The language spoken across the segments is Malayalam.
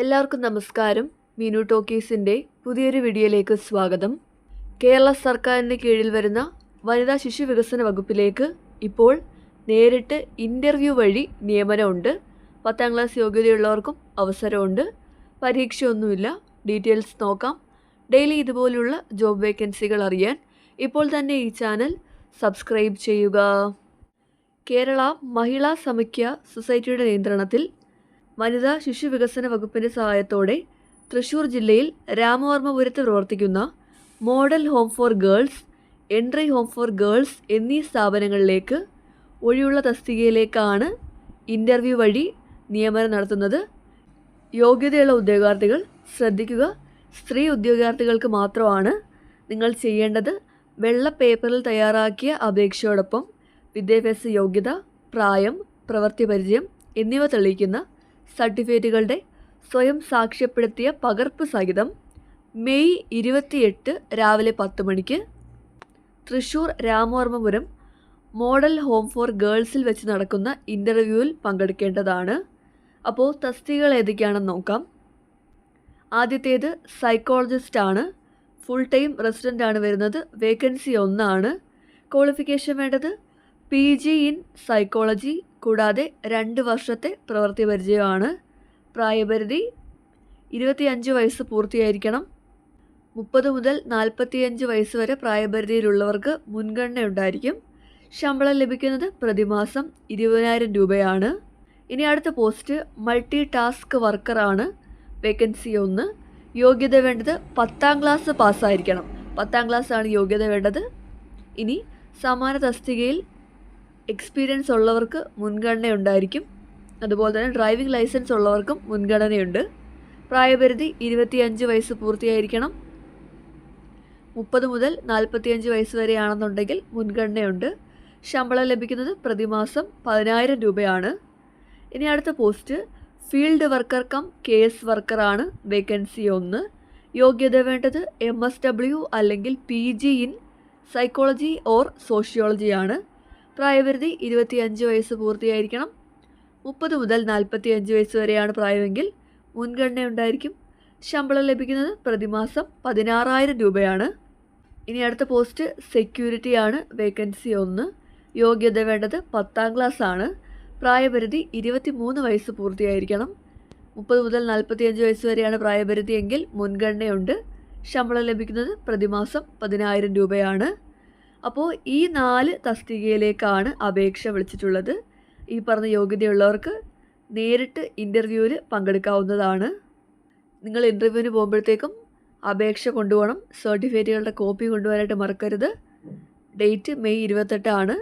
എല്ലാവർക്കും നമസ്കാരം. മീനു ടോക്കീസിന്റെ പുതിയൊരു വീഡിയോയിലേക്ക് സ്വാഗതം. കേരള സർക്കാരിന് കീഴിൽ വരുന്ന വനിതാ ശിശു വികസന വകുപ്പിലേക്ക് ഇപ്പോൾ നേരിട്ട് ഇന്റർവ്യൂ വഴി നിയമനമുണ്ട്. പത്താം ക്ലാസ് യോഗ്യതയുള്ളവർക്കും അവസരമുണ്ട്. പരീക്ഷയൊന്നുമില്ല. ഡീറ്റെയിൽസ് നോക്കാം. ഡെയിലി ഇതുപോലുള്ള ജോബ് വേക്കൻസികൾ അറിയാൻ ഇപ്പോൾ തന്നെ ഈ ചാനൽ സബ്സ്ക്രൈബ് ചെയ്യുക. കേരള മഹിളാ സമഖ്യ സൊസൈറ്റിയുടെ നിയന്ത്രണത്തിൽ വനിതാ ശിശു വികസന വകുപ്പിന്റെ സഹായത്തോടെ തൃശൂർ ജില്ലയിൽ രാമവർമ്മപുരത്ത് പ്രവർത്തിക്കുന്ന model home for girls entry home for girls എന്നീ സ്ഥാപനങ്ങളിലേക്ക് ഒഴിവുള്ള തസ്തികയിലേക്കാണ് ഇന്റർവ്യൂ വഴി നിയമനം നടത്തുന്നത്. യോഗ്യതയുള്ള ഉദ്യോഗാർത്ഥികൾ ശ്രദ്ധിക്കുക. സ്ത്രീ ഉദ്യോഗാർത്ഥികൾക്ക് മാത്രമാണ് നിങ്ങൾ ചെയ്യേണ്ടത്. വെള്ള പേപ്പറിൽ തയ്യാറാക്കിയ അപേക്ഷയോടൊപ്പം വിദ്യാഭ്യാസ യോഗ്യത പ്രായം പ്രവൃത്തി പരിചയം എന്നിവ തെളിയിക്കുന്ന സർട്ടിഫിക്കറ്റുകളുടെ സ്വയം സാക്ഷ്യപ്പെടുത്തിയ പകർപ്പ് സഹിതം മെയ് ഇരുപത്തിയെട്ട് രാവിലെ പത്ത് മണിക്ക് Thrissur Ramavarmapuram model home for ഗേൾസിൽ വെച്ച് നടക്കുന്ന ഇന്റർവ്യൂവിൽ പങ്കെടുക്കേണ്ടതാണ്. അപ്പോൾ തസ്തികകൾ ഏതൊക്കെയാണെന്ന് നോക്കാം. ആദ്യത്തേത് സൈക്കോളജിസ്റ്റ് ആണ് ഫുൾ ടൈം റെസിഡന്റ് ആണ് വരുന്നത്. വേക്കൻസി ഒന്നാണ്. ക്വാളിഫിക്കേഷൻ വേണ്ടത് പി ജി ഇൻ സൈക്കോളജി കൂടാതെ രണ്ട് വർഷത്തെ പ്രവൃത്തി പരിചയമാണ്. പ്രായപരിധി ഇരുപത്തിയഞ്ച് വയസ്സ് പൂർത്തിയായിരിക്കണം. മുപ്പത് മുതൽ നാൽപ്പത്തിയഞ്ച് വയസ്സ് വരെ പ്രായപരിധിയിലുള്ളവർക്ക് മുൻഗണന ഉണ്ടായിരിക്കും ശമ്പളം ലഭിക്കുന്നത് പ്രതിമാസം ഇരുപതിനായിരം രൂപയാണ്. ഇനി അടുത്ത പോസ്റ്റ് മൾട്ടി ടാസ്ക് വർക്കറാണ്. വേക്കൻസി ഒന്ന്. യോഗ്യത വേണ്ടത് പത്താം ക്ലാസ് പാസ്സായിരിക്കണം. പത്താം ക്ലാസ് ആണ് യോഗ്യത വേണ്ടത്. ഇനി സമാന തസ്തികയിൽ എക്സ്പീരിയൻസ് ഉള്ളവർക്ക് മുൻഗണന ഉണ്ടായിരിക്കും അതുപോലെ തന്നെ ഡ്രൈവിംഗ് ലൈസൻസ് ഉള്ളവർക്കും മുൻഗണനയുണ്ട്. പ്രായപരിധി ഇരുപത്തിയഞ്ച് വയസ്സ് പൂർത്തിയായിരിക്കണം. മുപ്പത് മുതൽ നാൽപ്പത്തിയഞ്ച് വയസ്സ് വരെയാണെന്നുണ്ടെങ്കിൽ മുൻഗണനയുണ്ട്. ശമ്പളം ലഭിക്കുന്നത് പ്രതിമാസം പതിനായിരം രൂപയാണ്. ഇനി അടുത്ത post field worker cum K S വർക്കറാണ് vacancy ഒന്ന്. യോഗ്യത വേണ്ടത് എം എസ് ഡബ്ല്യു അല്ലെങ്കിൽ P G in psychology or സോഷ്യോളജിയാണ് പ്രായപരിധി ഇരുപത്തിയഞ്ച് വയസ്സ് പൂർത്തിയായിരിക്കണം. മുപ്പത് മുതൽ നാൽപ്പത്തിയഞ്ച് വയസ്സ് വരെയാണ് പ്രായമെങ്കിൽ മുൻഗണന ഉണ്ടായിരിക്കും ശമ്പളം ലഭിക്കുന്നത് പ്രതിമാസം പതിനാറായിരം രൂപയാണ്. ഇനി അടുത്ത പോസ്റ്റ് സെക്യൂരിറ്റി ആണ്. വേക്കൻസി ഒന്ന്. യോഗ്യത വേണ്ടത് പത്താം ക്ലാസ് ആണ്. പ്രായപരിധി ഇരുപത്തി മൂന്ന് വയസ്സ് പൂർത്തിയായിരിക്കണം. മുപ്പത് മുതൽ നാൽപ്പത്തിയഞ്ച് വയസ്സ് വരെയാണ് പ്രായപരിധി എങ്കിൽ മുൻഗണനയുണ്ട്. ശമ്പളം ലഭിക്കുന്നത് പ്രതിമാസം പതിനായിരം രൂപയാണ്. അപ്പോൾ ഈ നാല് തസ്തികയിലേക്കാണ് അപേക്ഷ വിളിച്ചിട്ടുള്ളത്. ഈ പറഞ്ഞ യോഗ്യതയുള്ളവർക്ക് നേരിട്ട് ഇന്റർവ്യൂവിൽ പങ്കെടുക്കാവുന്നതാണ്. നിങ്ങൾ ഇന്റർവ്യൂവിന് പോകുമ്പോഴത്തേക്കും അപേക്ഷ കൊണ്ടുപോകണം. സർട്ടിഫിക്കറ്റുകളുടെ കോപ്പി കൊണ്ടുപോകാനായിട്ട് മറക്കരുത്. ഡേറ്റ് മെയ് ഇരുപത്തെട്ടാണ്.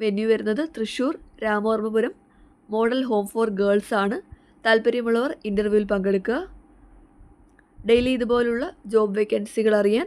വെന്യൂ വരുന്നത് Thrissur Ramavarmapuram model home for girls ആണ്. താല്പര്യമുള്ളവർ ഇന്റർവ്യൂവിൽ പങ്കെടുക്കുക. ഡെയിലി ഇതുപോലുള്ള ജോബ് വേക്കൻസികൾ അറിയാൻ